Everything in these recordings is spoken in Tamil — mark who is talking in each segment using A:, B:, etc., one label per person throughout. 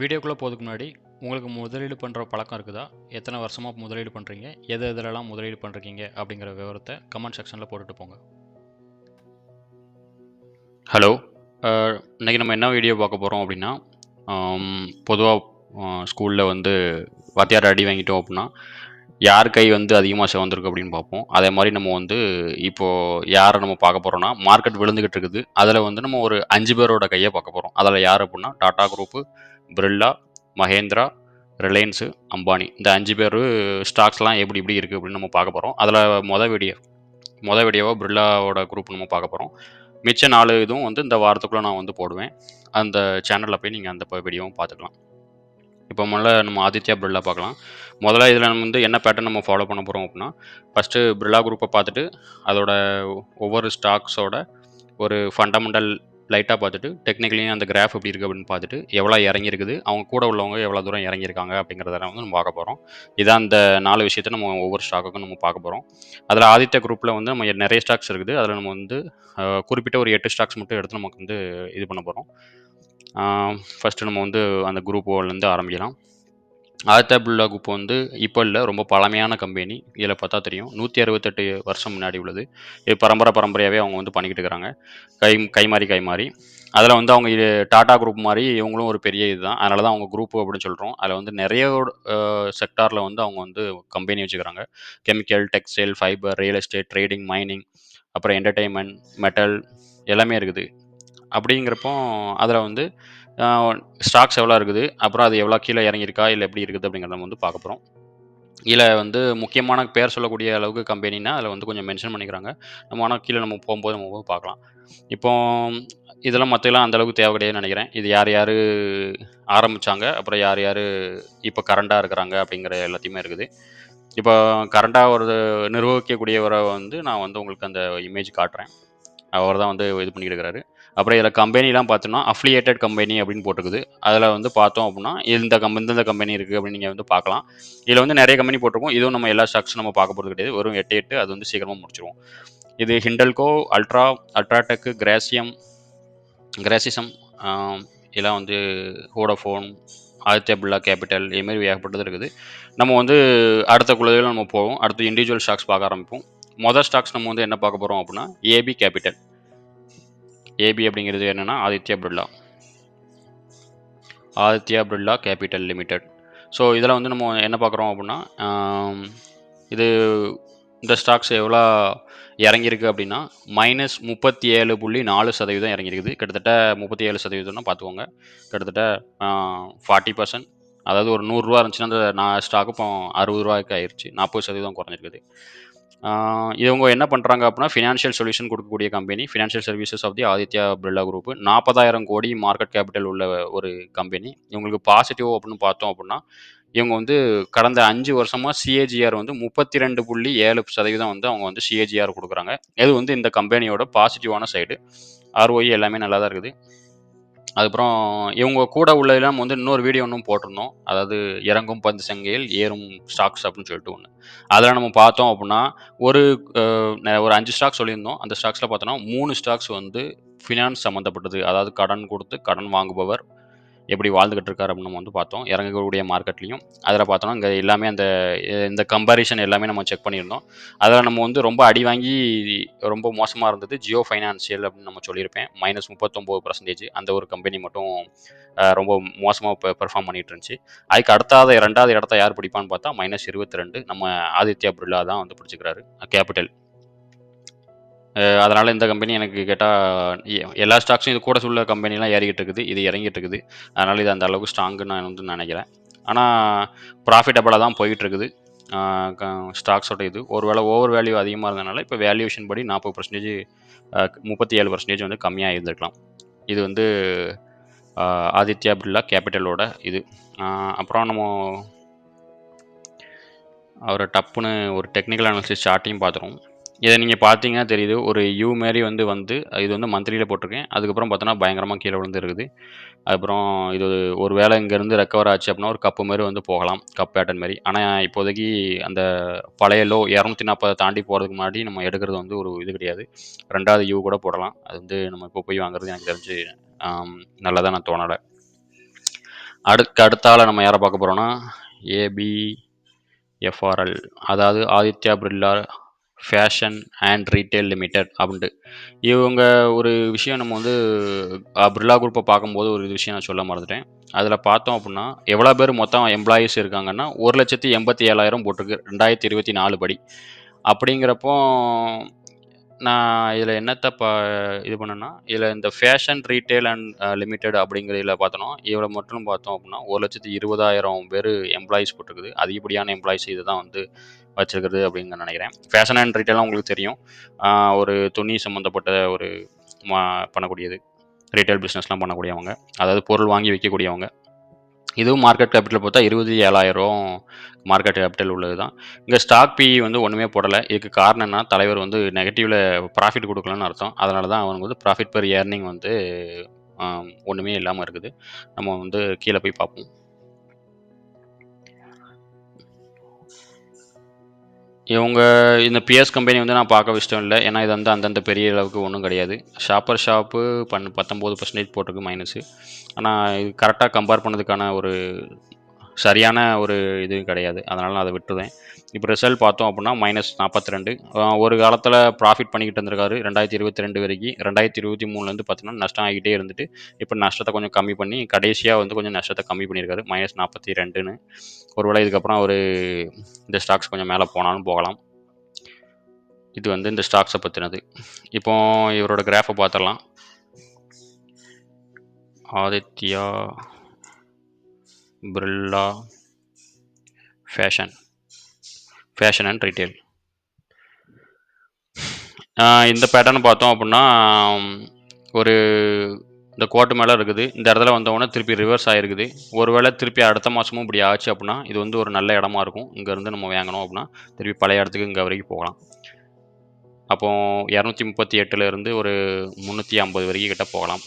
A: வீடியோக்குள்ளே போகிறதுக்கு முன்னாடி உங்களுக்கு முதலீடு பண்ணுற பழக்கம் இருக்குதா? எத்தனை வருஷமாக முதலீடு பண்ணுறீங்க எது எதுலலாம் முதலீடு பண்ணுறீங்க அப்படிங்கிற விவரத்தை கமெண்ட் செக்ஷனில் போட்டுட்டு போங்க. ஹலோ இன்றைக்கி நம்ம என்ன வீடியோ பார்க்க போகிறோம் அப்படின்னா பொதுவாக ஸ்கூலில் வந்து வாத்தியார் அடி வாங்கிட்டோம் அப்படின்னா யார் கை வந்து அதிகமாக சிவந்திருக்கு அப்படின்னு பார்ப்போம். அதே மாதிரி நம்ம வந்து இப்போது யாரை நம்ம பார்க்க போகிறோம்னா மார்க்கெட் விழுந்துக்கிட்டு இருக்குது. அதில் வந்து நம்ம ஒரு அஞ்சு பேரோட கையை பார்க்க போகிறோம் அதில் யார் அப்படின்னா டாடா குரூப்பு பிர்லா மகேந்திரா ரிலையன்ஸு அம்பானி இந்த அஞ்சு பேர் ஸ்டாக்ஸ்லாம் எப்படி எப்படி இருக்குது அப்படின்னு நம்ம பார்க்க போகிறோம் அதில் மொதல் வீடியோ மொதல் வீடியோவாக பிர்லாவோட குரூப் நம்ம பார்க்க போகிறோம் மிச்ச நாலு இதுவும் வந்து இந்த வாரத்துக்குள்ளே நான் வந்து போடுவேன். அந்த சேனலில் போய் நீங்கள் அந்த வீடியோவும் பார்த்துக்கலாம். இப்போ முதல்ல நம்ம ஆதித்யா பிர்லா பார்க்கலாம். முதல்ல இதில் நம்ம வந்து என்ன பேட்டர்ன் நம்ம ஃபாலோ பண்ண போகிறோம் அப்படின்னா ஃபஸ்ட்டு பிர்லா குரூப்பை பார்த்துட்டு அதோட ஒவ்வொரு ஸ்டாக்ஸோட ஒரு ஃபண்டமெண்டல் லைட்டாக பார்த்துட்டு டெக்னிக்கலியும் அந்த கிராஃப் எப்படி இருக்குது அப்படின்னு பார்த்துட்டு எவ்வளோ இறங்கியிருக்குது அவங்க கூட உள்ளவங்க எவ்வளோ தூரம் இறங்கியிருக்காங்க அப்படிங்கிறத வந்து நம்ம பார்க்க போகிறோம் இதான் அந்த நாலு விஷயத்தை நம்ம ஒவ்வொரு ஸ்டாக்குக்கும் நம்ம பார்க்க போகிறோம் அதில் ஆதித்ய குரூப்பில் வந்து நம்ம நிறைய ஸ்டாக்ஸ் இருக்குது. அதில் நம்ம வந்து குறிப்பிட்ட ஒரு எட்டு ஸ்டாக்ஸ் மட்டும் எடுத்து நமக்கு வந்து இது பண்ண போகிறோம் ஃபஸ்ட்டு நம்ம வந்து அந்த குரூப் ஓலேருந்து ஆரம்பிக்கலாம். ஆதித்யா குரூப் வந்து இப்போ இல்லை ரொம்ப பழமையான கம்பெனி இதில் பார்த்தா தெரியும் நூற்றி அறுபத்தெட்டு வருஷம் முன்னாடி உள்ளது. இது பரம்பரை பரம்பரையாகவே அவங்க வந்து பண்ணிக்கிட்டு இருக்கிறாங்க கை கை மாறி கை மாறி அதில் வந்து அவங்க இது டாடா குரூப் மாதிரி இவங்களும் ஒரு பெரிய இதுதான். அதனால தான் அவங்க குரூப் அப்படின்னு சொல்கிறோம் அதில் வந்து நிறைய செக்டாரில் வந்து அவங்க வந்து கம்பெனி வச்சுக்கிறாங்க. Chemical textile fibre real estate trading mining அப்புறம் என்டர்டெயின்மெண்ட் மெட்டல் எல்லாமே இருக்குது. அப்படிங்கிறப்போ அதில் வந்து ஸ்டாக்ஸ் எவ்வளோ இருக்குது? அப்புறம் அது எவ்வளோ கீழே இறங்கியிருக்கா? இல்லை எப்படி இருக்குது அப்படிங்கிறத நம்ம வந்து பார்க்க போகிறோம் இதில் வந்து முக்கியமான பேர் சொல்லக்கூடிய அளவுக்கு கம்பெனினா அதில் வந்து கொஞ்சம் மென்ஷன் பண்ணிக்கிறாங்க. நம்ம ஆனால் கீழே நம்ம போகும்போது நம்ம போய் பார்க்கலாம். இப்போ இதெல்லாம் மற்றெல்லாம் அந்த அளவுக்கு தேவை கிடையாதுன்னு நினைக்கிறேன். இது யார் யார் ஆரம்பித்தாங்க அப்புறம் யார் யார் இப்போ கரண்டாக இருக்கிறாங்க? அப்படிங்கிற எல்லாத்தையுமே இருக்குது. இப்போ கரண்டாக ஒரு நிர்வகிக்கக்கூடியவரை வந்து நான் வந்து உங்களுக்கு அந்த இமேஜ் காட்டுறேன். அவர் தான் வந்து இது பண்ணிக்கிட்டு இருக்கிறாரு. அப்புறம் இதில் கம்பெனிலாம் பார்த்தோன்னா அஃப்ளியேட்டட் கம்பெனி அப்படின்னு போட்டிருக்குது. அதில் வந்து பார்த்தோம் அப்படின்னா இந்த கம்பெனி இந்தந்த கம்பெனி இருக்குது அப்படின்னு நீங்கள் வந்து பார்க்கலாம். இதில் வந்து நிறைய கம்பெனி போட்டிருக்கோம். இதுவும் நம்ம எல்லா ஸ்டாக்ஸும் நம்ம பார்க்க போகிறது கிடையாது. வெறும் எட்டு எட்டு அது வந்து சீக்கிரமாக முடிச்சிருவோம். இது ஹிண்டல்கோ அல்ட்ரா அல்ட்ராடெக் கிராசியம் கிராசிசம் இதெல்லாம் வந்து ஹோடோஃபோன் ஆதித்யா பிர்லா கேபிட்டல் இதுமாரி ஏகப்பட்டது இருக்குது. நம்ம வந்து அடுத்த குழுவில் நம்ம போவோம். அடுத்து இண்டிவிஜுவல் ஸ்டாக்ஸ் பார்க்க ஆரம்பிப்போம். மொதல் ஸ்டாக்ஸ் நம்ம வந்து என்ன பார்க்க போகிறோம் அப்படின்னா ஏபி கேபிட்டல் ஏபி அப்படிங்கிறது என்னென்னா Aditya Birla. Aditya Birla capital limited. So இதில் வந்து நம்ம என்ன பார்க்குறோம் அப்படின்னா இது இந்த ஸ்டாக்ஸ் எவ்வளோ இறங்கியிருக்கு அப்படின்னா மைனஸ் முப்பத்தி ஏழு புள்ளி நாலு சதவீதம் இறங்கியிருக்குது. கிட்டத்தட்ட முப்பத்தி ஏழு சதவீதம்னா பார்த்துக்கோங்க. கிட்டத்தட்ட ஃபார்ட்டி பர்சன்ட் அதாவது ஒரு நூறுரூவா இருந்துச்சுன்னா அந்த நான் ஸ்டாக் இப்போ அறுபது ரூபாய்க்கு ஆயிடுச்சு நாற்பது சதவீதம் குறைஞ்சிருக்குது. இவங்க என்ன பண்ணுறாங்க அப்படின்னா ஃபினான்ஷியல் சொல்யூஷன் கொடுக்கக்கூடிய company financial services of the Aditya Birla group நாற்பதாயிரம் கோடி மார்க்கெட் கேபிட்டல் உள்ள ஒரு கம்பெனி இவங்களுக்கு பாசிட்டிவ் அப்படின்னு பார்த்தோம் அப்படின்னா இவங்க வந்து கடந்த அஞ்சு வருஷமாக சிஏஜிஆர் வந்து முப்பத்தி ரெண்டு புள்ளி ஏழு சதவீதம் வந்து அவங்க வந்து சிஏஜிஆர் கொடுக்குறாங்க. இது வந்து இந்த கம்பெனியோட பாசிட்டிவான சைடு ஆர்ஓஇ எல்லாமே நல்லா தான் இருக்குது. அதுக்கப்புறம் இவங்க கூட உள்ளதெல்லாம் வந்து இன்னொரு வீடியோ ஒன்றும் போட்டிருந்தோம். அதாவது இறங்கும் பந்து சங்கையில் ஏறும் ஸ்டாக்ஸ் அப்படின்னு சொல்லிட்டு ஒன்று அதில் நம்ம பார்த்தோம் அப்படின்னா ஒரு ஒரு அஞ்சு ஸ்டாக்ஸ் சொல்லியிருந்தோம். அந்த ஸ்டாக்ஸில் பார்த்தோன்னா மூணு ஸ்டாக்ஸ் வந்து ஃபினான்ஸ் சம்மந்தப்பட்டது அதாவது கடன் கொடுத்து கடன் வாங்குபவர் எப்படி வாழ்ந்துகிட்டு இருக்காரு அப்படின்னு நம்ம வந்து பார்த்தோம். இறங்கக்கூடிய மார்க்கெட்லையும். அதில் பார்த்தோன்னா இங்கே எல்லாமே அந்த இந்த கம்பாரிசன் எல்லாமே நம்ம செக் பண்ணியிருந்தோம். அதில் நம்ம வந்து ரொம்ப அடி வாங்கி ரொம்ப மோசமாக இருந்தது ஜியோ ஃபைனான்சியல் அப்படின்னு நம்ம சொல்லியிருப்பேன். மைனஸ் முப்பத்தொம்போது பர்சன்டேஜ் அந்த ஒரு கம்பெனி மட்டும் ரொம்ப மோசமாக இப்போ பெர்ஃபார்ம் பண்ணிட்டு இருந்துச்சு அதுக்கு அடுத்தாத ரெண்டாவது இடத்த யார் பிடிப்பான்னு பார்த்தா மைனஸ் இருபத்தி ரெண்டு நம்ம ஆதித்யா பிர்லா தான் வந்து பிடிச்சிக்கிறாரு. கேபிட்டல் அதனால் இந்த கம்பெனி எனக்கு கேட்டால் எல்லா ஸ்டாக்ஸும் இது கூட சொல்ல கம்பெனிலாம் ஏறிக்கிட்டு இருக்குது. இது இறங்கிட்டு இருக்குது. அதனால் இது அந்த அளவுக்கு ஸ்ட்ராங்குன்னு நான் வந்து நினைக்கிறேன். ஆனால் ப்ராஃபிட்டபிளாக தான் போயிட்டுருக்குது ஸ்டாக்ஸோட இது. ஒருவேளை ஓவர் வேல்யூ அதிகமாக இருந்ததுனால இப்போ வேல்யூஷன் படி நாற்பது பர்சன்டேஜ் முப்பத்தி ஏழு பர்சன்டேஜ் வந்து கம்மியாக இருந்திருக்கலாம். இது வந்து ஆதித்யா பிர்லா கேபிட்டலோட இது. அப்புறம் நம்ம அவரை டப்புன்னு ஒரு டெக்னிக்கல் அனாலிசிஸ் சார்ட்டையும் பார்த்துருவோம். இதை நீங்கள் பார்த்தீங்கன்னா தெரியுது. ஒரு யூ மாரி வந்து வந்து இது வந்து மந்த்லியில் போட்டிருக்கேன். அதுக்கப்புறம் பார்த்தோன்னா பயங்கரமாக கீழே விழுந்துருக்குது. அதுக்கப்புறம் அப்புறம் இது ஒரு வேளை இங்கேருந்து ரெக்கவர் ஆச்சு அப்படின்னா ஒரு கப்பு மாதிரி வந்து போகலாம். கப் பேட்டர்ன் மாதிரி ஆனால் இப்போதைக்கு அந்த பழைய லோ இரநூத்தி நாற்பதை தாண்டி போகிறதுக்கு முன்னாடி நம்ம எடுக்கிறது வந்து ஒரு இது கிடையாது. ரெண்டாவது யூ கூட போடலாம். அது வந்து நம்ம இப்போ போய் வாங்குறது எனக்கு தெரிஞ்சு நல்லதாக நான் தோணலை. அடுக்கு அடுத்தால நம்ம யாரை பார்க்க போகிறோன்னா ஏபி எஃப்ஆர்எல் அதாவது Aditya Birla fashion and retail limited அப்படின்ட்டு. இவங்க ஒரு விஷயம் நம்ம வந்து பிர்லா குரூப்பை பார்க்கும்போது ஒரு விஷயம் நான் சொல்ல மறந்துட்டேன். அதில் பார்த்தோம் அப்படின்னா எவ்வளோ பேர் மொத்தம் எம்ப்ளாயீஸ் இருக்காங்கன்னா ஒரு லட்சத்தி எண்பத்தி ஏழாயிரம் போட்டிருக்கு ரெண்டாயிரத்தி இருபத்தி நாலு படி. அப்படிங்கிறப்போ நான் இதில் என்னத்தை பா இது பண்ணேன்னா இதில் இந்த ஃபேஷன் ரீட்டைல் அண்ட் லிமிடெட் அப்படிங்கிறதுல பார்த்தோன்னா இவ்வளோ மட்டும் பார்த்தோம் அப்படின்னா ஒரு லட்சத்தி இருபதாயிரம் பேர் எம்ப்ளாயீஸ் போட்டிருக்குது. அதிகப்படியான எம்ப்ளாயீஸ் இது தான் வந்து வச்சிருக்குது அப்படின்னு நான் நினைக்கிறேன். ஃபேஷன் அண்ட் ரீட்டைலாம் உங்களுக்கு தெரியும். ஒரு துணி சம்மந்தப்பட்ட ஒரு மா பண்ணக்கூடியது. ரீட்டைல் பிஸ்னஸ்லாம் பண்ணக்கூடியவங்க. அதாவது பொருள் வாங்கி விற்கக்கூடியவங்க. இதுவும் மார்க்கெட் கேபிட்டல் பார்த்தா இருபது ஏழாயிரம் மார்க்கெட் கேபிட்டல் உள்ளது தான். இங்கே ஸ்டாக் பி வந்து ஒன்றுமே போடலை. இதுக்கு காரணம் என்ன தலைவர் வந்து நெகட்டிவில் ப்ராஃபிட் கொடுக்கலன்னு அர்த்தம். அதனால தான் அவனுக்கு வந்து ப்ராஃபிட் பெர் ஏர்னிங் வந்து ஒன்றுமே இல்லாமல் இருக்குது. நம்ம வந்து கீழே போய் பார்ப்போம். இவங்க இந்த பிஎஸ் கம்பெனி வந்து நான் பார்க்க இஷ்டம் இல்லை. ஏன்னா இது வந்து அந்தந்த பெரிய அளவுக்கு ஒன்றும் கிடையாது. ஷாப்பர் ஷாப்பு பண் பத்தொம்போது பர்சன்டேஜ் போட்டிருக்கு மைனஸு ஆனால் இது கரெக்டாக கம்பேர் பண்ணதுக்கான ஒரு சரியான ஒரு இது கிடையாது. அதனால் நான் அதை விட்டுருவேன் இப்போ ரிசல்ட் பார்த்தோம் அப்படின்னா மைனஸ் நாற்பத்தி ரெண்டு ஒரு காலத்தில் ப்ராஃபிட் பண்ணிக்கிட்டு இருந்திருக்காரு. ரெண்டாயிரத்தி இருபத்தி ரெண்டு வரைக்கும் ரெண்டாயிரத்தி இருபத்தி மூணுலேருந்து பார்த்தீங்கன்னா நஷ்டம் ஆகிட்டே இருந்துட்டு இப்போ நஷ்டத்தை கொஞ்சம் கம்மி பண்ணி கடைசியாக வந்து கொஞ்சம் நஷ்டத்தை கம்மி பண்ணியிருக்காரு. மைனஸ் நாற்பத்தி ரெண்டுன்னு ஒருவேளை இதுக்கப்புறம் ஒரு இந்த ஸ்டாக்ஸ் கொஞ்சம் மேலே போனாலும் போகலாம். இது வந்து இந்த ஸ்டாக்ஸை பற்றினது இப்போ இவரோட கிராஃபை பார்த்துடலாம். Aditya Birla fashion fashion and retail இந்த பேட்டர்ன் பார்த்தோம் அப்படின்னா ஒரு இந்த கோட்டு மேலே இருக்குது. இந்த இடத்துல வந்தவொடனே திருப்பி ரிவர்ஸ் ஆகிருக்குது ஒருவேளை திருப்பி அடுத்த மாதமும் இப்படி ஆச்சு அப்படின்னா இது வந்து ஒரு நல்ல இடமா இருக்கும். இங்கேருந்து நம்ம வாங்கணும் அப்படின்னா திருப்பி பழைய இடத்துக்கு இங்கே வரைக்கும் போகலாம். அப்போது இரநூத்தி முப்பத்தி எட்டுலேருந்து ஒரு முந்நூற்றி ஐம்பது வரைக்கும் கிட்ட போகலாம்.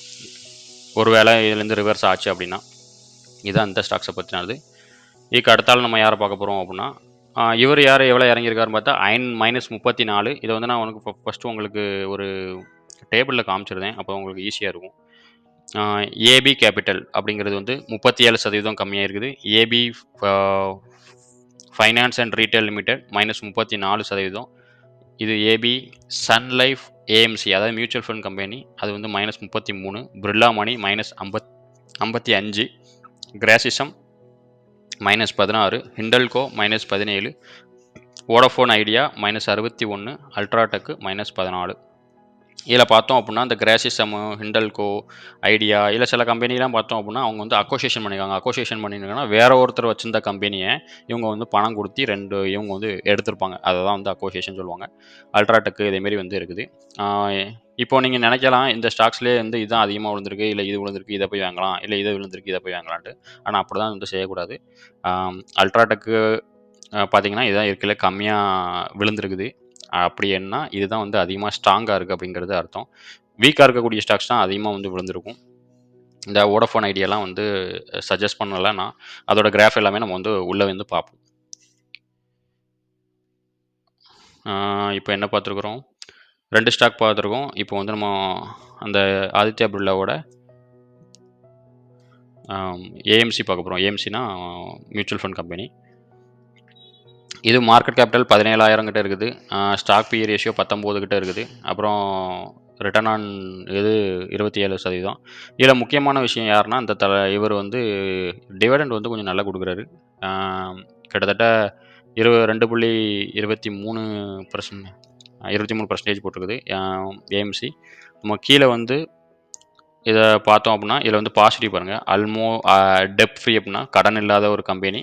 A: ஒருவேளை இதுலேருந்து ரிவர்ஸ் ஆச்சு அப்படின்னா இதுதான் இந்த ஸ்டாக்ஸை பற்றினது இதுக்கு அடுத்தால் நம்ம யாரை பார்க்க போகிறோம் அப்படின்னா இவர் யார் எவ்வளோ இறங்கியிருக்காருன்னு பார்த்தா ஐன் மைனஸ் முப்பத்தி நாலு இதை வந்து நான் உனக்கு ஃபஸ்ட்டு உங்களுக்கு ஒரு டேபிளில் காமிச்சிருந்தேன். அப்போ உங்களுக்கு ஈஸியாக இருக்கும். ஏபி கேபிட்டல் அப்படிங்கிறது வந்து முப்பத்தி ஏழு சதவீதம் கம்மியாக இருக்குது. AB finance and retail limited minus முப்பத்தி நாலு சதவீதம். இது ஏபி சன் லைஃப் ஏஎம்சி அதாவது மியூச்சுவல் ஃபண்ட் கம்பெனி அது வந்து மைனஸ் முப்பத்தி மூணு. பிர்லா மணி மைனஸ் ஐம்பத் ஐம்பத்தி அஞ்சு. கிராசிசம் மைனஸ் பதினாறு ஹிண்டல்கோ மைனஸ் பதினேழு வோடஃபோன் ஐடியா மைனஸ் அறுபத்தி ஒன்று அல்ட்ராடெக்கு மைனஸ் பதினாலு. இதில் பார்த்தோம் அப்படின்னா இந்த கிராசிசமு ஹிண்டல்கோ ஐடியா இல்லை சில கம்பெனிலாம் பார்த்தோம் அப்படின்னா அவங்க வந்து அக்கோசியேஷன் பண்ணியிருக்காங்க. அக்கோசியேஷன் பண்ணியிருக்காங்கன்னா வேற ஒருத்தர் வச்சிருந்த கம்பெனியை இவங்க வந்து பணம் கொடுத்து ரெண்டு இவங்க வந்து எடுத்திருப்பாங்க. அதை தான் வந்து அக்கோசியேஷன் சொல்லுவாங்க. அல்ட்ராடெக்கு இதேமாரி வந்து இருக்குது. இப்போ நீங்கள் நினைக்கலாம் இந்த ஸ்டாக்ஸ்லேயே வந்து இதுதான் அதிகமாக விழுந்திருக்கு இல்லை இது விழுந்திருக்கு இதை போய் வாங்கலாம் இல்லை இதை விழுந்திருக்கு இதை போய் வாங்கலான்ட்டு. ஆனால் அப்படி தான் வந்து செய்யக்கூடாது. அல்ட்ராடெக்கு பார்த்தீங்கன்னா இதுதான் இருக்கல கம்மியாக விழுந்திருக்குது. அப்படி என்ன இதுதான் வந்து அதிகமாக ஸ்ட்ராங்காக இருக்குது அப்படிங்கிறது அர்த்தம். வீக்காக இருக்கக்கூடிய ஸ்டாக்ஸ் தான் அதிகமாக வந்து விழுந்திருக்கும். இந்த வோடஃபோன் ஐடியாலாம் வந்து சஜஸ்ட் பண்ணலைன்னா அதோட கிராஃப் எல்லாமே நம்ம வந்து உள்ளே வந்து பார்ப்போம். இப்போ என்ன பார்த்துருக்குறோம்? ரெண்டு ஸ்டாக் பார்த்துருக்கோம். இப்போ வந்து நம்ம அந்த ஆதித்யா பிர்லாவோட ஏஎம்சி பார்க்க போகிறோம் ஏஎம்சினா மியூச்சுவல் ஃபண்ட் கம்பெனி இது மார்க்கெட் கேபிட்டல் பதினேழாயிரம் கிட்ட இருக்குது. ஸ்டாக் பி ரேஷியோ பத்தொம்போது கிட்ட இருக்குது. அப்புறம் ரிட்டர்ன் ஆன் இது இருபத்தி ஏழு சதவீதம். இதில் முக்கியமான விஷயம் யாருன்னா இந்த த இவர் வந்து டிவிடெண்ட் வந்து கொஞ்சம் நல்லா கொடுக்குறாரு. கிட்டத்தட்ட இரு ரெண்டு புள்ளி இருபத்தி மூணு பர்சன்ட் இருபத்தி மூணு பர்சன்டேஜ் போட்டிருக்குது ஏஎம்சி நம்ம கீழே வந்து இதை பார்த்தோம் அப்படின்னா இதில் வந்து பாசிட்டிவ் பாருங்கள் அல்மோ டெப் ஃப்ரீ அப்படின்னா கடன் இல்லாத ஒரு கம்பெனி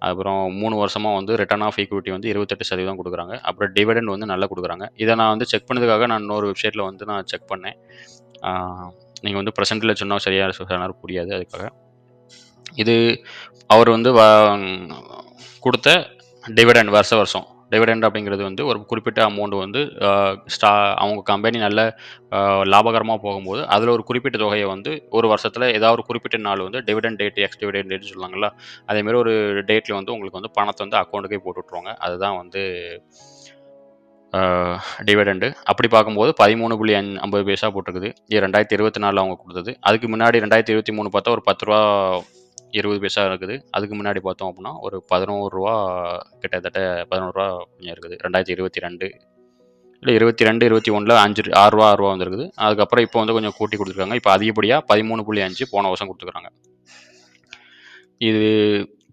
A: அப்புறம் மூணு வருஷமாக வந்து ரிட்டர்ன் ஆஃப் ஈக்விட்டி வந்து இருபத்தெட்டு சதவீதம் கொடுக்குறாங்க. அப்புறம் டிவிடெண்ட் வந்து நல்லா கொடுக்குறாங்க. இதை நான் வந்து செக் பண்ணதுக்காக நான் இன்னொரு வெப்சைட்டில் வந்து நான் செக் பண்ணேன். நீங்கள் வந்து ப்ரெசென்ட்டில் சொன்னால் சரியாக சொன்னாலும் புரியாது அதுக்காக. இது அவர் வந்து வ- கொடுத்த டிவிடெண்ட் வருஷ வருஷம். டிவிடெண்ட் அப்படிங்கிறது வந்து ஒரு குறிப்பிட்ட அமௌண்ட் வந்து ஸ்டா அவங்க கம்பெனி நல்ல லாபகரமாக போகும்போது அதில் ஒரு குறிப்பிட்ட தொகையை வந்து ஒரு வருஷத்தில் ஏதாவது ஒரு குறிப்பிட்ட நாள் வந்து டிவிடெண்ட் டேட் எக்ஸ் டிவிடெண்ட் டேட்னு சொல்லுவாங்களா அதேமாரி ஒரு டேட்டில் வந்து உங்களுக்கு வந்து பணத்தை வந்து அக்கௌண்ட்டுக்கே போட்டு விட்ருவாங்க அதுதான் வந்து டிவிடெண்டு அப்படி பார்க்கும்போது பதிமூணு புள்ளி அஞ் ஐம்பது பைசா போட்டிருக்குது. இது ரெண்டாயிரத்தி இருபத்தி நாலில் அவங்க கொடுத்தது. அதுக்கு முன்னாடி ரெண்டாயிரத்தி இருபத்தி மூணு பார்த்தா ஒரு பத்து ரூபா இருபது பைசா இருக்குது. அதுக்கு முன்னாடி பார்த்தோம் அப்படின்னா ஒரு பதினோரு ரூபா கிட்டத்தட்ட பதினோரு ரூபா கொஞ்சம் இருக்குது. ரெண்டாயிரத்தி இருபத்தி ரெண்டு. இல்லை இருபத்தி ரெண்டு இருபத்தி ஒன்றில் அஞ்சு ஆறு ரூபா ஆறு ரூபா வந்துருக்குது. அதுக்கப்புறம் இப்போ வந்து கொஞ்சம் கூட்டி கொடுத்துருக்காங்க. இப்போ அதிகப்படியாக பதிமூணு புள்ளி அஞ்சு போன வருஷம் கொடுத்துருக்காங்க. இது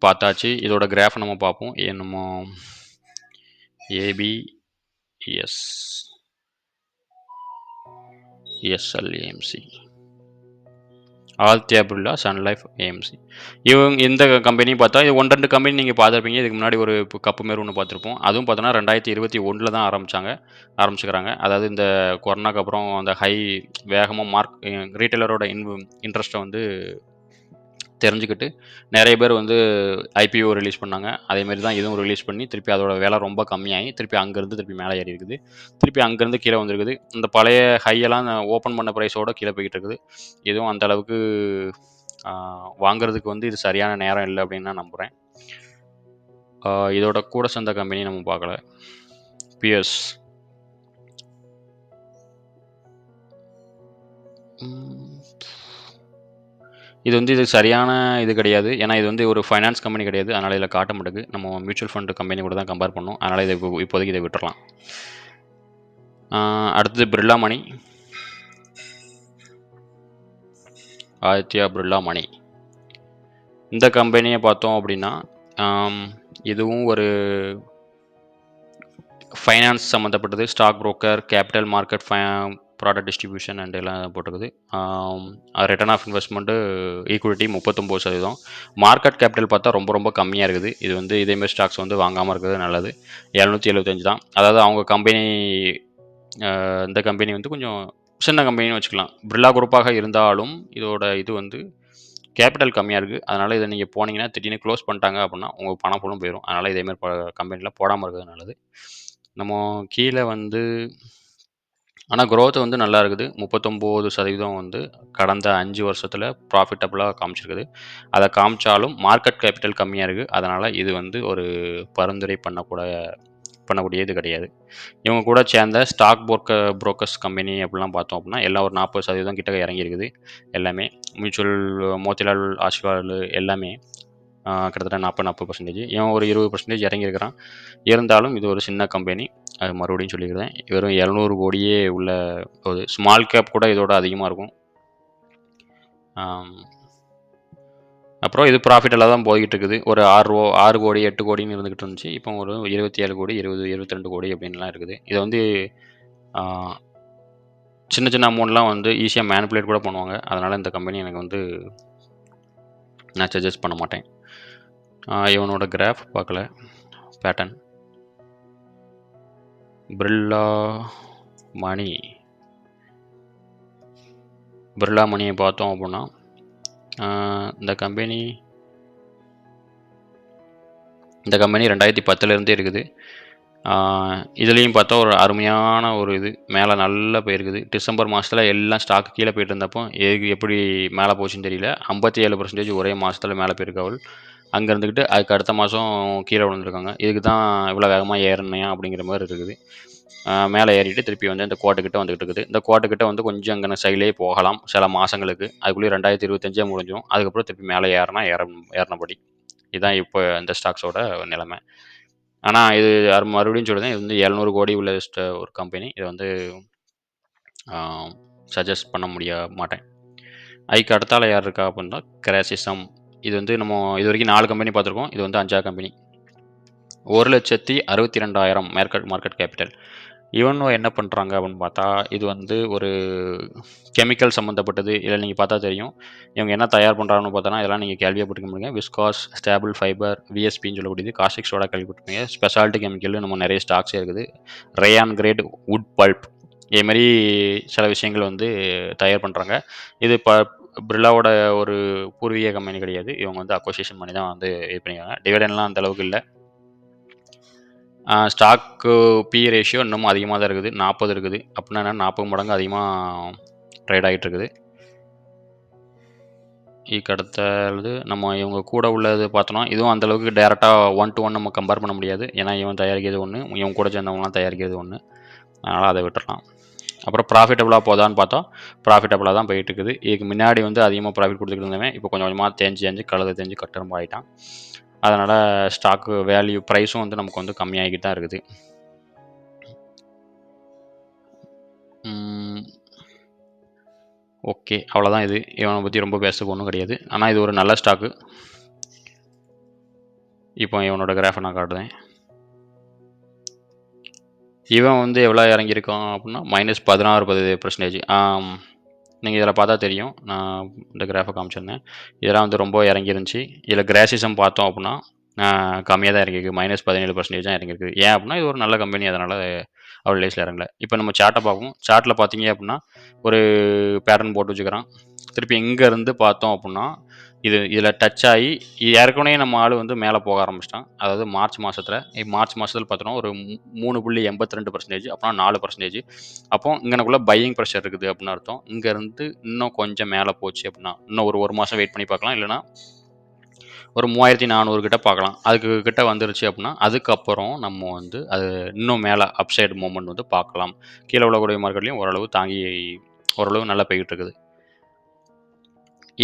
A: பார்த்தாச்சு. இதோட கிராஃப் நம்ம பார்ப்போம். என்னமோ ABS SLAMC Aditya Birla sun life AMC இவங்க இந்த கம்பெனியும் பார்த்தா இது ஒன்று ரெண்டு கம்பெனி நீங்கள் பார்த்துருப்பீங்க. இதுக்கு முன்னாடி ஒரு கப்பு மாரி ஒன்று பார்த்துருப்போம். அதுவும் பார்த்தோன்னா ரெண்டாயிரத்தி இருபத்தி ஒன்றில் தான் ஆரம்பித்தாங்க ஆரம்பிச்சுக்கிறாங்க. அதாவது இந்த கொரோனாக்கு அப்புறம் அந்த ஹை வேகமாக மார்க் ரீட்டைலரோட இன் இன்ட்ரெஸ்ட்டை வந்து தெரிஞ்சுக்கிட்டு நிறைய பேர் வந்து ஐபிஓ ரிலீஸ் பண்ணாங்க. அதேமாரி தான் இதுவும் ரிலீஸ் பண்ணி திருப்பி அதோட விலை ரொம்ப கம்மியாகி திருப்பி அங்கேருந்து திருப்பி மேலே ஏறி இருக்குது திருப்பி அங்கேருந்து கீழே வந்திருக்குது. இந்த பழைய ஹையெல்லாம் ஓப்பன் பண்ண ப்ரைஸோட கீழே போய்கிட்டு இருக்குது. இதுவும் அந்த அளவுக்கு வாங்குறதுக்கு வந்து இது சரியான நேரம் இல்லை அப்படின்னு நான் நம்புகிறேன் இதோட கூட சேர்ந்த கம்பெனி நம்ம பார்க்கல. பிஎஸ் இது வந்து இது சரியான இது கிடையாது. ஏன்னா இது வந்து ஒரு ஃபைனான்ஸ் கம்பெனி கிடையாது. அதனால் இதில் காட்ட மாட்டேங்குது. நம்ம மியூச்சுவல் ஃபண்டு கம்பெனி கூட தான் கம்பேர் பண்ணோம். அதனால் இதை இப்போ இப்போதைக்கு இதை விட்டுறலாம். அடுத்தது பிர்லா மணி ஆதித்யா பிர்லா மணி இந்த கம்பெனியை பார்த்தோம் அப்படின்னா ஆம், இதுவும் ஒரு ஃபைனான்ஸ் சம்மந்தப்பட்டது ஸ்டாக் புரோக்கர் கேபிட்டல் மார்க்கெட் ஃபை ப்ராடக்ட் டிஸ்ட்ரிபியூஷன் அண்ட் எல்லாம் போட்டிருக்குது. ரிட்டர்ன் ஆஃப் இன்வெஸ்ட்மெண்ட்டு ஈக்குவிட்டி முப்பத்தொம்போது சதவீதம். மார்க்கெட் கேபிட்டல் பார்த்தா ரொம்ப ரொம்ப கம்மியாக இருக்குது. இது வந்து இதேமாரி ஸ்டாக்ஸ் வந்து வாங்காமல் இருக்கிறது நல்லது. எழுநூற்றி எழுபத்தஞ்சு தான். அதாவது அவங்க கம்பெனி இந்த கம்பெனி வந்து கொஞ்சம் சின்ன கம்பெனின்னு வச்சுக்கலாம். பிர்லா குரூப்பாக இருந்தாலும் இதோட இது வந்து கேபிட்டல் கம்மியாக இருக்குது. அதனால் இதை நீங்கள் போனீங்கன்னா திடீர்னு க்ளோஸ் பண்ணிட்டாங்க அப்படின்னா உங்கள் பணம் ஃபுல்லும் போயிடும் அதனால் இதேமாதிரி கம்பெனியில் போடாமல் இருக்கிறது நல்லது. நம்ம கீழே வந்து ஆனால் growth வந்து நல்லா இருக்குது. முப்பத்தொம்போது சதவீதம் வந்து கடந்த அஞ்சு வருஷத்தில் ப்ராஃபிட்டபுளாக காமிச்சிருக்குது. அதை காமிச்சாலும் மார்க்கெட் கேபிட்டல் கம்மியாக இருக்குது அதனால் இது வந்து ஒரு பரிந்துரை பண்ணக்கூட பண்ணக்கூடிய இது கிடையாது. இவங்க கூட சேர்ந்த ஸ்டாக் புரோக்க புரோக்கர்ஸ் கம்பெனி அப்படிலாம் பார்த்தோம் அப்படின்னா எல்லாம் ஒரு நாற்பது சதவீதம் கிட்ட இறங்கியிருக்குது. எல்லாமே மியூச்சுவல் மோத்திலால் ஆசிர்வால் எல்லாமே கிட்டத்தட்ட நாற்பது நாற்பது பர்சன்டேஜ் இவன் ஒரு இருபது பர்சன்டேஜ் இறங்கியிருக்கிறான். இருந்தாலும் இது ஒரு சின்ன கம்பெனி அது மறுபடியும் சொல்லிக்கிறேன். வெறும் இரநூறு கோடியே உள்ள ஒரு ஸ்மால் கேப் கூட இதோட அதிகமாக இருக்கும். அப்புறம் இது ப்ராஃபிட்டெல்லாம் தான் போய்கிட்டு இருக்குது ஒரு ஆறு ரூபா ஆறு கோடி எட்டு கோடின்னு இருந்துகிட்டு இருந்துச்சு. இப்போ ஒரு இருபத்தி ஏழு கோடி இருபது இருபத்தி ரெண்டு கோடி அப்படின்லாம் இருக்குது. இதை வந்து சின்ன சின்ன அமௌண்ட்லாம் வந்து ஈஸியாக மேனிப்புலேட் கூட பண்ணுவாங்க. அதனால் இந்த கம்பெனி எனக்கு வந்து நான் சஜஸ்ட் பண்ண மாட்டேன். இவனோட கிராஃப் பார்க்கல. பேட்டர்ன் பிர்லா மணி பிர்லா மணியை பார்த்தோம் அப்படின்னா இந்த கம்பெனி இந்த கம்பெனி ரெண்டாயிரத்தி பத்துலேருந்தே இருக்குது. இதுலேயும் பார்த்தா ஒரு அருமையான ஒரு இது மேலே நல்லா போயிருக்குது. டிசம்பர் மாதத்தில் எல்லாம் ஸ்டாக் கீழே போயிட்டு இருந்தப்போ எது எப்படி மேலே போச்சுன்னு தெரியல. ஐம்பத்தி ஏழு பர்சன்டேஜ் ஒரே மாதத்தில் மேலே போயிருக்காவல் அங்கே இருந்துக்கிட்டு அதுக்கு அடுத்த மாதம் கீழே விழுந்துருக்காங்க. இதுக்கு தான் இவ்வளோ வேகமாக ஏறினேன் அப்படிங்கிற மாதிரி இருக்குது. மேலே ஏறிட்டு திருப்பி வந்து இந்த கோட்டைக்கிட்ட வந்துகிட்டு இருக்குது. இந்த கோட்டைக்கிட்ட வந்து கொஞ்சம் அங்கே சைட்லேயே போகலாம் சில மாதங்களுக்கு அதுக்குள்ளேயே ரெண்டாயிரத்தி இருபத்தஞ்சே முடிஞ்சிடும் அதுக்கப்புறம் திருப்பி மேலே ஏறினா ஏற ஏறினபடி. இதுதான் இப்போ இந்த ஸ்டாக்ஸோட நிலைமை. ஆனால் இது யார் மறுபடியும் சொல்லுறேன் இது வந்து எழுநூறு கோடி உள்ள ஒரு கம்பெனி இதை வந்து சஜஸ்ட் பண்ண முடிய மாட்டேன். ஐக்கு அடுத்தால யார் இருக்கா அப்படின்னா கிராசிசம் இது வந்து நம்ம இது வரைக்கும் நாலு கம்பெனி பார்த்துருக்கோம். இது வந்து அஞ்சாவது கம்பெனி ஒரு லட்சத்தி அறுபத்தி ரெண்டாயிரம் மார்க்கெட் மார்க்கெட் கேபிட்டல் இவனும் என்ன பண்ணுறாங்க அப்படின்னு பார்த்தா இது வந்து ஒரு கெமிக்கல் சம்மந்தப்பட்டது இதில் நீங்கள் பார்த்தா தெரியும். இவங்க என்ன தயார் பண்ணுறாங்கன்னு பார்த்தோன்னா இதெல்லாம் நீங்கள் கேள்விப்பட்டிருக்க முடியுங்க. விஸ்காஸ் ஸ்டேபிள் ஃபைபர் விஎஸ்பின்னு சொல்லக்கூடியது. காஸ்டிக் சோடா கேள்விப்பட்டிருப்பீங்க ஸ்பெஷாலிட்டி கெமிக்கல் நம்ம நிறைய ஸ்டாக்ஸ் இருக்குது. ரேயான் கிரேட் வுட் பல்ப் இதேமாரி சில விஷயங்கள் வந்து தயார் பண்ணுறாங்க இது இப்போ பிர்லாவோட ஒரு பூர்வீக கம்பெனி கிடையாது. இவங்க வந்து அக்கோசியேஷன் பண்ணி தான் வந்து இது பண்ணிக்கிறாங்க. டிவிடெண்ட்லாம் அந்த அளவுக்கு இல்லை. ஸ்டாக்கு பி ரேஷியோ இன்னமும் அதிகமாக தான் இருக்குது. நாற்பது இருக்குது. அப்படின்னா என்ன? நாற்பது மடங்கு அதிகமாக ட்ரேட் ஆகிட்டு இருக்குது கடத்தது நம்ம இவங்க கூட உள்ளது பார்த்தோன்னா இதுவும் அந்தளவுக்கு டேரெக்டாக ஒன் டு ஒன் நம்ம கம்பேர் பண்ண முடியாது. ஏன்னா இவன் தயாரிக்கிறது ஒன்று இவன் கூட சேர்ந்தவங்களாம் தயாரிக்கிறது ஒன்று அதனால் அதை விட்டுறலாம். அப்புறம் ப்ராஃபிட்டபுளாக போதான்னு பார்த்தா ப்ராஃபிட்டபுளாக தான் போயிட்டு இருக்குது இதுக்கு முன்னாடி வந்து அதிகமாக ப்ராஃபிட் கொடுத்துட்டு இருந்தவன் இப்போ கொஞ்சம் கொஞ்சமாக தேஞ்சு தேஞ்சு கழுத தேஞ்சு கட்டரும் ஆகிட்டான் அதனால் ஸ்டாக்கு வேல்யூ ப்ரைஸும் வந்து நமக்கு வந்து கம்மியாகிட்டு தான் இருக்குது. ஓகே அவ்வளோதான் இது. இவனை பற்றி ரொம்ப பேசுறதுக்கு ஒன்றும் கிடையாது. ஆனால் இது ஒரு நல்ல ஸ்டாக்கு இப்போ இவனோட கிராஃபை நான் காட்டுறேன். இவன் வந்து எவ்வளோ இறங்கியிருக்கான் அப்படின்னா மைனஸ் பதினாறு பது பர்சன்டேஜ் நீங்கள் இதில் பார்த்தா தெரியும். நான் இந்த கிராஃபை காமிச்சிருந்தேன். இதெல்லாம் வந்து ரொம்ப இறங்கிருந்துச்சி. இதில் கிராசிசம் பார்த்தோம் அப்படின்னா கம்மியாக தான் இறங்கிருக்கு மைனஸ் பதினேழு பர்சன்டேஜ் தான் இறங்கிருக்கு ஏன் அப்படின்னா இது ஒரு நல்ல கம்பெனி அதனால் அவ்வளோ லேஸில் இறங்கல. இப்போ நம்ம சார்ட்டை பார்ப்போம். சார்ட்டில் பார்த்தீங்க அப்படின்னா ஒரு பேட்டர்ன் போட்டு வச்சுக்கிறான். திருப்பி இங்கேருந்து பார்த்தோம் அப்படின்னா இது இதில் டச் ஆகி ஏற்கனவே நம்ம ஆள் வந்து மேலே போக ஆரம்பிச்சிட்டான். அதாவது மார்ச் மாதத்தில் மார்ச் மாதத்தில் பார்த்தோன்னா ஒரு மூணு புள்ளி எண்பத்தி ரெண்டு பர்சன்டேஜ் அப்புறம் நாலு பர்சன்டேஜ் அப்போ இங்கனக்குள்ள பையிங் ப்ரெஷர் இருக்குது அப்படின்னு அர்த்தம். இங்கேருந்து இன்னும் கொஞ்சம் மேலே போச்சு அப்படின்னா இன்னும் ஒரு ஒரு மாதம் வெயிட் பண்ணி பார்க்கலாம். இல்லைன்னா ஒரு மூவாயிரத்தி நானூறு கிட்ட பார்க்கலாம். அதுக்கு கிட்ட வந்துருச்சு அப்படின்னா அதுக்கப்புறம் நம்ம வந்து அது இன்னும் மேலே அப்சைடு மூமெண்ட் வந்து பார்க்கலாம். கீழே உள்ளக்கூடிய மார்க்கெட்லையும் ஓரளவு தாங்கி ஓரளவு நல்லா போய்கிட்டு இருக்குது.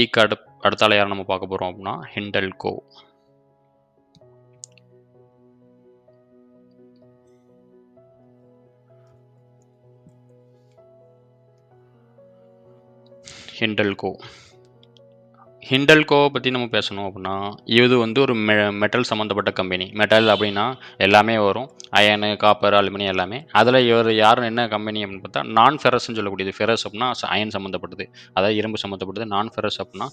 A: ஈக்கு கார்டு அடுத்தால யார் நம்ம பார்க்க போகிறோம் அப்படின்னா ஹிண்டல்கோ ஹிண்டல்கோ ஹிண்டல்கோ பற்றி நம்ம பேசணும் அப்படின்னா இது வந்து ஒரு மெ மெட்டல் சம்மந்தப்பட்ட கம்பெனி மெட்டல் அப்படின்னா எல்லாமே வரும். அயனு காப்பர் அலுமினியம் எல்லாமே. அதில் இவர் யார் என்ன கம்பெனி அப்படின்னு பார்த்தா நான் ஃபெரஸ்ன்னு சொல்லக்கூடியது. ஃபெரஸ் அப்படின்னா அயன் சம்மந்தப்பட்டது அதாவது இரும்பு சம்மந்தப்பட்டது நான் ஃபெரஸ் அப்படின்னா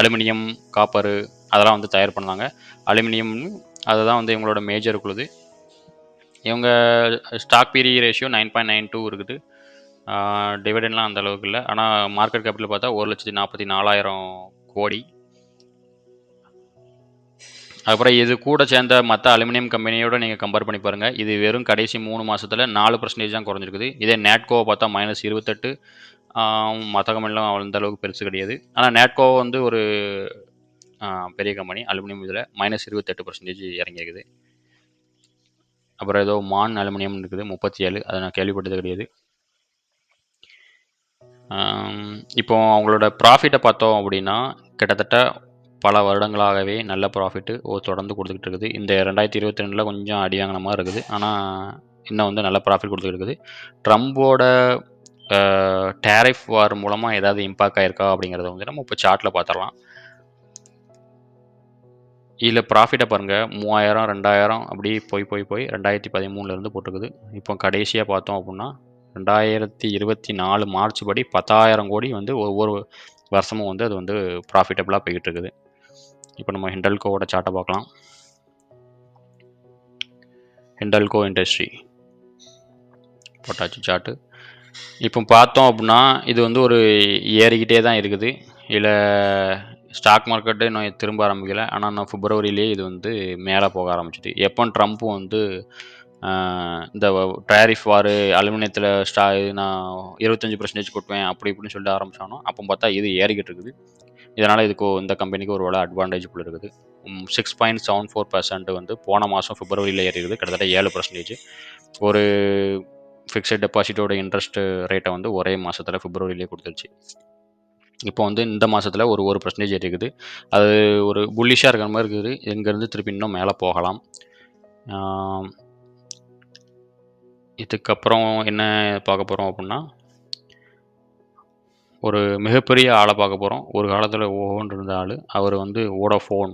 A: அலுமினியம் காப்பரு அதெல்லாம் வந்து தயார் பண்ணுவாங்க அலுமினியம் அதுதான் வந்து இவங்களோட மேஜர் குழுது. இவங்க ஸ்டாக் பிரி ratio nine point nine two இருக்குது. டிவிடெண்ட்லாம் அந்த அளவுக்கு இல்லை. ஆனால் மார்க்கெட் கேபிட்டல் பார்த்தா ஒரு லட்சத்தி நாற்பத்தி நாலாயிரம் கோடி. அப்புறம் இது கூட சேர்ந்த மற்ற அலுமினியம் கம்பெனியோட நீங்கள் கம்பேர் பண்ணி பாருங்கள் இது வெறும் கடைசி மூணு மாதத்தில் நாலு பர்சன்டேஜ் தான் குறைஞ்சிருக்குது. இதே நேட்கோவை பார்த்தா மைனஸ் இருபத்தெட்டு. மற்ற கம்பெனிலாம் அந்த அளவுக்கு பெருசு கிடையாது. ஆனால் நேட்கோ வந்து ஒரு பெரிய கம்பெனி அலுமினியம் இதில் மைனஸ் இருபத்தெட்டு பர்சன்டேஜ் இறங்கியிருக்குது. அப்புறம் ஏதோ மான் அலுமினியம் இருக்குது முப்பத்தி ஏழு. அதை நான் கேள்விப்பட்டது கிடையாது. இப்போ அவங்களோட ப்ராஃபிட்டை பார்த்தோம் அப்படின்னா கிட்டத்தட்ட பல வருடங்களாகவே நல்ல ப்ராஃபிட்டு ஓ தொடர்ந்து கொடுத்துக்கிட்டு இருக்குது. இந்த ரெண்டாயிரத்தி இருபத்தி ரெண்டில் கொஞ்சம் அடியாங்கின மாதிரி இருக்குது. ஆனால் இன்னும் வந்து நல்ல ப்ராஃபிட் கொடுத்துக்கிட்டு இருக்குது. ட்ரம்போட டேரிஃப் வார் மூலமாக ஏதாவது இம்பாக்ட் ஆகிருக்கா அப்படிங்கிறத வந்து நம்ம இப்போ சார்ட்டில் பார்த்துடலாம் இதில் ப்ராஃபிட்டை பாருங்கள் மூவாயிரம் ரெண்டாயிரம் அப்படி போய் போய் போய் ரெண்டாயிரத்தி பதிமூணுலேருந்து போட்டிருக்குது. இப்போ கடைசியாக பார்த்தோம் அப்படின்னா ரெண்டாயிரத்தி இருபத்தி நாலு மார்ச் படி பத்தாயிரம் கோடி வந்து ஒவ்வொரு வருஷமும் வந்து அது வந்து ப்ராஃபிட்டபுளாக போய்கிட்டு இருக்குது இப்போ நம்ம ஹிண்டல்கோவோட சார்ட்டை பார்க்கலாம். ஹிண்டல்கோ இண்டஸ்ட்ரி போட்டாச்சு சார்ட்டு இப்போ பார்த்தோம் அப்படின்னா இது வந்து ஒரு ஏறிக்கிட்டே தான் இருக்குது. இல்லை ஸ்டாக் மார்க்கெட்டு இன்னும் திரும்ப ஆரம்பிக்கலை. ஆனால் இன்னும் பிப்ரவரியிலே இது வந்து மேலே போக ஆரம்பிச்சிட்டு எப்போ ட்ரம்ப்பும் வந்து இந்த டேரிஃப் வாரு அலுமினியத்தில் ஸ்டா இது நான் இருபத்தஞ்சி பர்சன்டேஜ் கொட்டுவேன் அப்படி இப்படின்னு சொல்லிட்டு ஆரம்பிச்சானோ அப்போ பார்த்தா இது ஏறிக்கிட்டு இருக்குது. இதனால் இதுக்கு இந்த கம்பெனிக்கு ஒரு வேலை அட்வான்டேஜ் போல் இருக்குது. Six point seven four percent வந்து போன மாதம் பிப்ரவரியில் ஏறி இருக்குது கிட்டத்தட்ட ஏழு பர்சன்டேஜ் ஒரு ஃபிக்ஸட் டெபாசிட்டோட இன்ட்ரெஸ்ட் ரேட்டை வந்து ஒரே மாதத்தில் பிப்ரவரியிலே கொடுத்துருச்சு. இப்போ வந்து இந்த மாதத்தில் ஒரு ஒரு பர்சன்டேஜ் இருக்குது அது ஒரு புல்லிஷாக இருக்கிற மாதிரி இருக்குது. இங்கேருந்து திருப்பி இன்னும் மேலே போகலாம். இதுக்கப்புறம் என்ன பார்க்க போகிறோம் அப்படின்னா ஒரு மிகப்பெரிய ஆளை பார்க்க போகிறோம் ஒரு காலத்தில் ஓஹோன் இருந்த ஆள். அவர் வந்து வோடாஃபோன்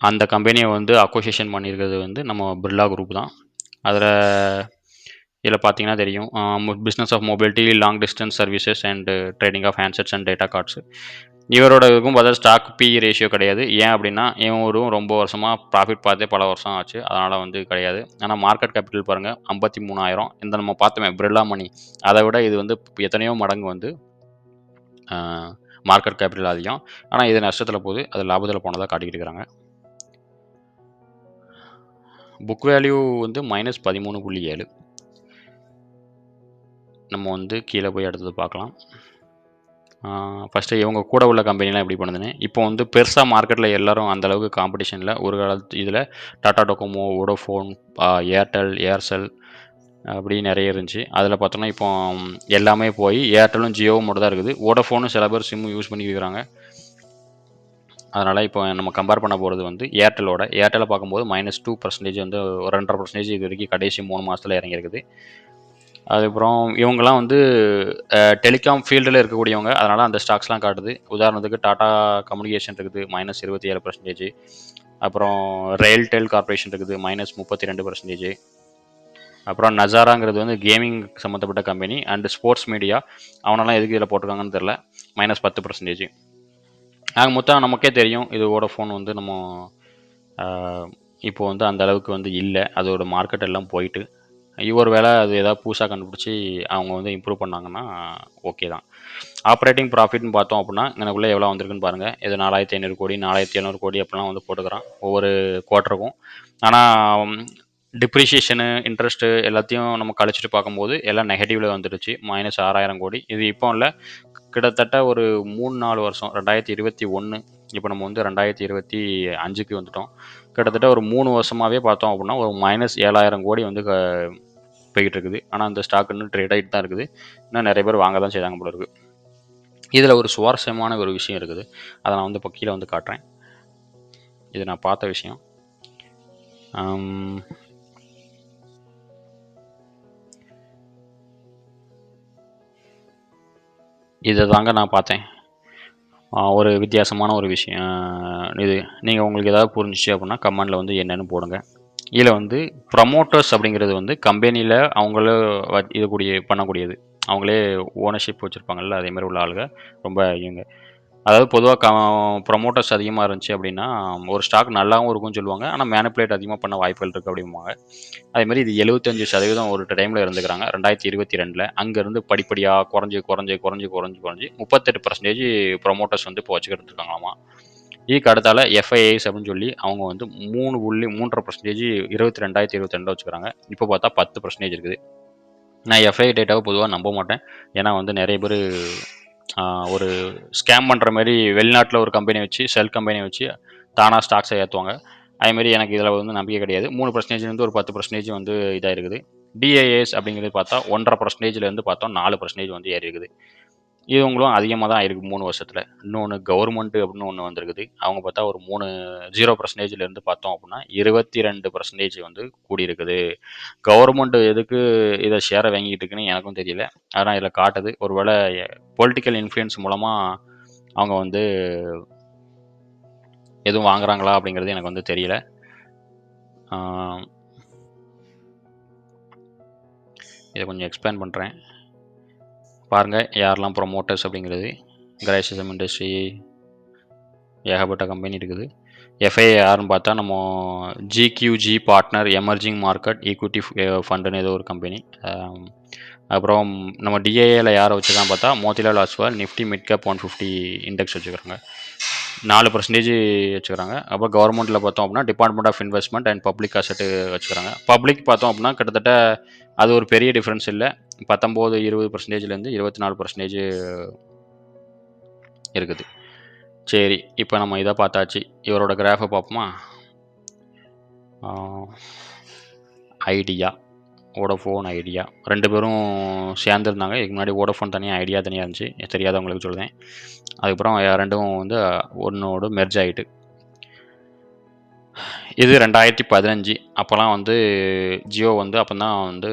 A: அந்த கம்பெனியை வந்து அக்கோசியேஷன் பண்ணியிருக்கிறது வந்து நம்ம பிர்லா குரூப் தான். அதில் இதில் பார்த்தீங்கன்னா தெரியும். Business of mobility long distance services and trading of handsets and data cards இவரோட இதுக்கும் பார்த்தா ஸ்டாக் பி ரேஷியோ கிடையாது. ஏன் அப்படின்னா இவரும் ரொம்ப வருஷமாக ப்ராஃபிட் பார்த்தே பல வருஷம் ஆச்சு. அதனால் வந்து கிடையாது. ஆனால் மார்க்கெட் கேபிட்டல் பாருங்கள் ஐம்பத்தி மூணாயிரம். இந்த நம்ம பார்த்தோமே பிர்லா மணி அதை விட இது வந்து எத்தனையோ மடங்கு வந்து மார்க்கெட் கேபிட்டல் அதிகம். ஆனால் இது நஷ்டத்தில் போகுது. அது லாபத்தில் போனதாக காட்டிக்கிட்டு இருக்கிறாங்க புக் வேல்யூ வந்து மைனஸ் பதிமூணு புள்ளி ஏழு. நம்ம வந்து கீழே போய் அடுத்தது பார்க்கலாம். ஃபஸ்ட்டு இவங்க கூட உள்ள கம்பெனிலாம் எப்படி பண்ணுதுன்னு இப்போ வந்து பெருசாக மார்க்கெட்டில் எல்லாரும் அந்த அளவுக்கு காம்படிஷனில் ஒரு காலத்து இதில் Tata Docomo Vodafone Airtel Aircel அப்படி நிறைய இருந்துச்சு. அதில் பார்த்தோன்னா இப்போ எல்லாமே போய் ஏர்டெலும் ஜியோவும் மட்டும் தான் இருக்குது. வோடஃபோனும் சில பேர் சிம்மு யூஸ் பண்ணிக்கிறாங்க அதனால் இப்போ நம்ம கம்பேர் பண்ண போகிறது வந்து ஏர்டெலோட ஏர்டெலை பார்க்கும்போது மைனஸ் டூ பர்சன்டேஜ் வந்து ஒரு ரெண்டரை பர்சன்டேஜ் இது வரைக்கும் கடைசி மூணு மாதத்தில் இறங்கியிருக்குது. அதுக்கப்புறம் இவங்கெல்லாம் வந்து டெலிகாம் ஃபீல்டில் இருக்கக்கூடியவங்க. அதனால் அந்த ஸ்டாக்ஸ்லாம் காட்டுது. உதாரணத்துக்கு டாடா கம்யூனிகேஷன் இருக்குது மைனஸ் இருபத்தி ஏழு பர்சன்டேஜ் அப்புறம் ரெயில்டெல் கார்ப்பரேஷன் இருக்குது மைனஸ் முப்பத்தி ரெண்டு பர்சன்டேஜ் அப்புறம் நசாராங்கிறது வந்து கேமிங் சம்மந்தப்பட்ட கம்பெனி அண்ட் ஸ்போர்ட்ஸ் மீடியா அவனெல்லாம் எதுக்கு இதில் போட்டிருக்காங்கன்னு தெரில. மைனஸ் பத்து பர்சன்டேஜ் ஆக மொத்தம் நமக்கே தெரியும் இது ஃபோன் வந்து நம்ம இப்போ வந்து அந்த அளவுக்கு வந்து இல்லை. அதோட மார்க்கெட் எல்லாம் போயிட்டு. இவர் வேலை அது ஏதாவது புதுசாக கண்டுபிடிச்சி அவங்க வந்து இம்ப்ரூவ் பண்ணாங்கன்னா ஓகே தான். ஆப்ரேட்டிங் ப்ராஃபிட்னு பார்த்தோம் அப்படின்னா எனக்குள்ளே எவ்வளோ வந்திருக்குன்னு பாருங்கள் இது நாலாயிரத்தி ஐநூறு கோடி நாலாயிரத்தி எழுநூறு கோடி அப்படிலாம் வந்து போட்டுக்கிறான் ஒவ்வொரு குவார்ட்டருக்கும் ஆனால் டிப்ரிஷியேஷனு இன்ட்ரெஸ்ட்டு எல்லாத்தையும் நம்ம கழிச்சிட்டு பார்க்கும்போது எல்லாம் நெகட்டிவில் வந்துடுச்சு. மைனஸ் ஆறாயிரம் கோடி. இது இப்போ இல்லை கிட்டத்தட்ட ஒரு மூணு நாலு வருஷம் ரெண்டாயிரத்தி இருபத்தி ஒன்று இப்போ நம்ம வந்து ரெண்டாயிரத்தி இருபத்தி அஞ்சுக்கு வந்துட்டோம். கிட்டத்தட்ட ஒரு மூணு வருஷமாகவே பார்த்தோம் அப்படின்னா ஒரு மைனஸ் ஏழாயிரம் கோடி வந்து க- போய்கிட்டு இருக்குது. ஆனால் அந்த ஸ்டாக் இன்னும் ட்ரேட் ஆகிட்டு தான் இருக்குது. இன்னும் நிறைய பேர் வாங்க தான் செய்தாங்க போல இருக்குது இதில் ஒரு சுவாரஸ்யமான ஒரு விஷயம் இருக்குது. அதை நான் வந்து இப்போ கீழே வந்து காட்டுறேன். இது நான் பார்த்த விஷயம். இதை தாங்க நான் பார்த்தேன். ஒரு வித்தியாசமான ஒரு விஷயம். இது நீங்கள் உங்களுக்கு ஏதாவது புரிஞ்சிச்சு அப்படின்னா கமெண்டில் வந்து என்னென்னு போடுங்க. இதில் வந்து ப்ரமோட்டர்ஸ் அப்படிங்கிறது வந்து கம்பெனியில் அவங்கள வ- இது கூடிய பண்ணக்கூடியது. அவங்களே ஓனர்ஷிப் வச்சுருப்பாங்கல்ல அதே மாதிரி உள்ள ஆளுங்க ரொம்ப இவங்க. அதாவது பொதுவாக க ப்ரமோட்டர்ஸ் அதிகமாக இருந்துச்சு அப்படின்னா ஒரு ஸ்டாக் நல்லாவும் இருக்கும்னு சொல்லுவாங்க ஆனால் மேனிப்புலேட் அதிகமாக பண்ண வாய்ப்புகள் இருக்குது அப்படிம்பாங்க. அதேமாதிரி இது எழுபத்தஞ்சு சதவீதம் ஒரு டைமில் இருந்துக்கிறாங்க. ரெண்டாயிரத்தி இருபத்தி ரெண்டில் அங்கேருந்து படிப்படியாக குறைஞ்சி குறைஞ்சி குறைஞ்சி குறைஞ்சி குறைஞ்சி முப்பத்தெட்டு பர்சன்டேஜ் ப்ரொமோட்டர்ஸ் வந்து இப்போ வச்சுக்கிட்டு இருக்காங்களாமா E இதுக்கு அடுத்தால எஃப்ஐஏஸ் அப்படின்னு சொல்லி அவங்க வந்து மூணு புள்ளி மூன்றரை பர்சன்டேஜ் இருபத்தி ரெண்டாயிரத்தி இருபத்தி ரெண்டு வச்சுக்கிறாங்க. இப்போ பார்த்தா பத்து பர்சன்டேஜ் இருக்குது. நான் எஃப்ஐ டேட்டாவை பொதுவாக நம்ப மாட்டேன். ஏன்னா வந்து நிறைய பேர் ஒரு ஸ்கேம் பண்ணுற மாதிரி வெளிநாட்டில் ஒரு கம்பெனி வச்சு செல் கம்பெனி வச்சு தானாக ஸ்டாக்ஸை ஏற்றுவாங்க அதேமாரி எனக்கு இதில் வந்து நம்பிக்கை கிடையாது. மூணு பர்சன்டேஜ்லேருந்து ஒரு பத்து பர்சன்டேஜ் வந்து இதாக இருக்குது டிஏஎஸ் அப்படிங்கிறது பார்த்தா ஒன்றரை பர்சன்டேஜ்லேருந்து பார்த்தோம் நாலு பர்சன்டேஜ் வந்து ஏறி இருக்குது இவங்களும் அதிகமாக தான் ஆயிருக்கு மூணு வருஷத்தில். இன்னொன்று கவர்மெண்ட்டு அப்படின்னு ஒன்று வந்திருக்குது. அவங்க பார்த்தா ஒரு மூணு ஜீரோ பர்சன்டேஜ்லேருந்து பார்த்தோம் அப்படின்னா இருபத்தி ரெண்டு பர்சன்டேஜ் வந்து கூடியிருக்குது. கவர்மெண்ட்டு எதுக்கு இதை ஷேரை வாங்கிட்டு இருக்குன்னு எனக்கும் தெரியல. ஆனால் இதில் காட்டுது. ஒருவேளை பொலிட்டிக்கல் இன்ஃப்ளூயன்ஸ் மூலமாக அவங்க வந்து எதுவும் வாங்குறாங்களா அப்படிங்கிறது எனக்கு வந்து தெரியல. இதை கொஞ்சம் எக்ஸ்பிளைன் பண்ணுறேன் பாருங்கள் யாரெல்லாம் ப்ரொமோட்டர்ஸ் அப்படிங்கிறது கிரைசிசம் இண்டஸ்ட்ரி ஏகப்பட்ட கம்பெனி இருக்குது. எஃப்ஐ யாருன்னு பார்த்தா நம்ம GQG partner emerging market equity ஃபண்டுன்னு ஏதோ ஒரு கம்பெனி அப்புறம் நம்ம டிஏஏல யாரை வச்சுருக்கான்னு பார்த்தா Motilal Oswal Nifty mid cap one fifty index வச்சுக்கிறாங்க. நாலு பர்சன்டேஜ் வச்சுக்கிறாங்க. அப்புறம் கவர்மெண்ட்டில் பார்த்தோம் அப்படின்னா department of investment and public asset வச்சுக்கிறாங்க. பப்ளிக் பார்த்தோம் அப்படின்னா கிட்டத்தட்ட அது ஒரு பெரிய டிஃப்ரென்ஸ் இல்லை. பத்தொம்போது இருபது பர்சன்டேஜ்லேருந்து இருபத்தி நாலு பர்சன்டேஜ் இருக்குது. சரி இப்போ நம்ம இதை பார்த்தாச்சு. இவரோட கிராஃபை பார்ப்போமா? ஐடியா வோடஃபோன் ஐடியா ரெண்டு பேரும் சேர்ந்துருந்தாங்க. இதுக்கு முன்னாடி வோடஃபோன் தனியாக ஐடியா தனியாக இருந்துச்சு. தெரியாதவங்களுக்கு சொல்லுதேன் அதுக்கப்புறம் ரெண்டும் வந்து ஒன்றோடு மெர்ஜ் ஆகிட்டு இது ரெண்டாயிரத்தி பதினஞ்சு. அப்போல்லாம் வந்து ஜியோ வந்து அப்போ தான் வந்து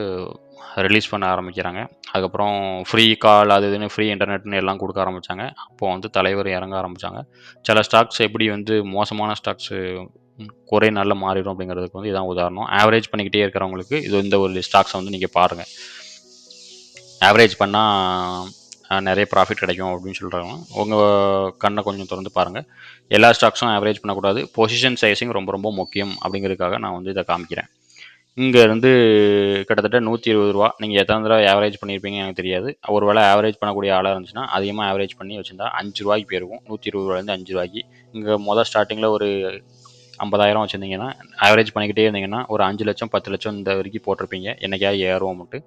A: ரிலீஸ் பண்ண ஆரம்பிக்கிறாங்க. அதுக்கப்புறம் ஃப்ரீ கால் அது இதுன்னு ஃப்ரீ இன்டர்நெட்னு எல்லாம் கொடுக்க ஆரம்பித்தாங்க அப்போது வந்து தலைவர் இறங்க ஆரம்பித்தாங்க சில ஸ்டாக்ஸ் எப்படி வந்து மோசமான ஸ்டாக்ஸு குறை நல்லா மாறிடும் அப்படிங்கிறதுக்கு வந்து இதான் உதாரணம். ஆவரேஜ் பண்ணிக்கிட்டே இருக்கிறவங்களுக்கு இது இந்த ஒரு ஸ்டாக்ஸை வந்து நீங்கள் பாருங்கள் ஆவரேஜ் பண்ணால் நிறைய ப்ராஃபிட் கிடைக்கும் அப்படின்னு சொல்கிறாங்க உங்கள் கண்ணை கொஞ்சம் திறந்து பாருங்கள் எல்லா ஸ்டாக்ஸும் ஆவரேஜ் பண்ணக்கூடாது. பொசிஷன் சைஸிங் ரொம்ப ரொம்ப முக்கியம் அப்படிங்கிறதுக்காக நான் வந்து இதை காமிக்கிறேன். இங்கேருந்து கிட்டத்தட்ட நூற்றி இருபது ரூபா. நீங்கள் எத்தனை தடவை ஆவரேஜ் பண்ணியிருப்பீங்கன்னு எனக்கு தெரியாது. ஒரு வேளை ஆவரேஜ் பண்ணக்கூடிய ஆளாக இருந்துச்சுன்னா அதிகமாக ஆவரேஜ் பண்ணி வச்சுருந்தா அஞ்சு ரூபாய்க்கு போயிருக்கும். நூற்றி இருபது ரூபாலேருந்து அஞ்சு ரூபாய்க்கு. இங்கே மொதல் ஸ்டார்டிங்கில் ஒரு ஐம்பதாயிரம் வச்சுருந்தீங்கன்னா ஆவரேஜ் பண்ணிக்கிட்டே இருந்தீங்கன்னா ஒரு அஞ்சு லட்சம் பத்து லட்சம் இந்த வரைக்கும் போட்டிருப்பீங்க. என்னைக்காவது ஏறுவோம்ட்டு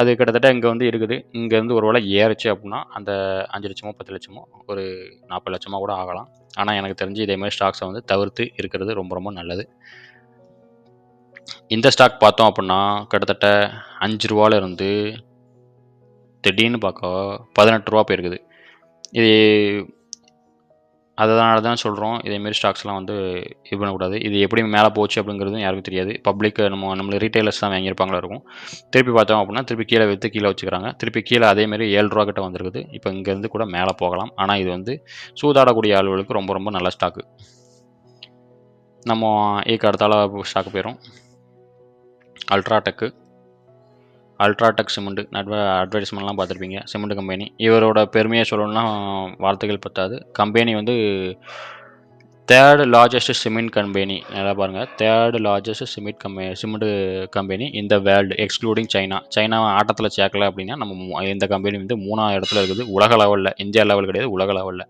A: அது கிட்டத்தட்ட இங்கே வந்து இருக்குது. இங்கேருந்து ஒரு வேளை ஏறுச்சு அப்படின்னா அந்த அஞ்சு லட்சமோ பத்து லட்சமோ ஒரு நாற்பது லட்சமாக கூட ஆகலாம். ஆனால் எனக்கு தெரிஞ்சு இதே மாதிரி ஸ்டாக்ஸை வந்து தவிர்த்து இருக்கிறது ரொம்ப ரொம்ப நல்லது. இந்த ஸ்டாக் பார்த்தோம் அப்படின்னா கிட்டத்தட்ட அஞ்சு ரூபாவில் இருந்து திடீர்னு பார்க்க பதினெட்டு ரூபா போயிருக்குது. இது அதனால தான் சொல்கிறோம் இதேமாரி ஸ்டாக்ஸ்லாம் வந்து இது பண்ணக்கூடாது. இது எப்படி மேலே போச்சு அப்படிங்கிறதும் யாருக்கும் தெரியாது. பப்ளிக் நம்ம நம்மள ரீட்டைலர்ஸ் தான் வாங்கியிருப்பாங்களா இருக்கும். திருப்பி பார்த்தோம் அப்படின்னா திருப்பி கீழே விற்று கீழே வச்சுக்கிறாங்க. திருப்பி கீழே அதேமாரி ஏழு ரூபா கிட்ட வந்திருக்குது. இப்போ இங்கேருந்து கூட மேலே போகலாம். ஆனால் இது வந்து சூதாடக்கூடிய ஆளுகளுக்கு ரொம்ப ரொம்ப நல்ல ஸ்டாக்கு நம்ம ஈக்கு அடுத்தால ஸ்டாக்கு போயிடும் அல்ட்ராடெக்கு அல்ட்ராடெக் சிமெண்ட்டு அட்வ அட்வர்டைஸ்மெண்ட்லாம் பார்த்துருப்பீங்க. சிமெண்ட் கம்பெனி இவரோட பெருமையை சொல்லணும்னா வார்த்தைகள் பத்தாது. கம்பெனி வந்து தேர்டு லார்ஜஸ்ட் சிமெண்ட் கம்பெனி நல்லா பாருங்கள் third largest cement company cement company இந்த வேர்ல்டு எக்ஸ்க்ளூடிங் சைனா சைனா ஆட்டத்தில் சேர்க்கல அப்படின்னா நம்ம இந்த கம்பெனி வந்து மூணாவது இடத்துல இருக்குது. உலக லெவலில் இந்தியா லெவல் கிடையாது உலக லெவலில்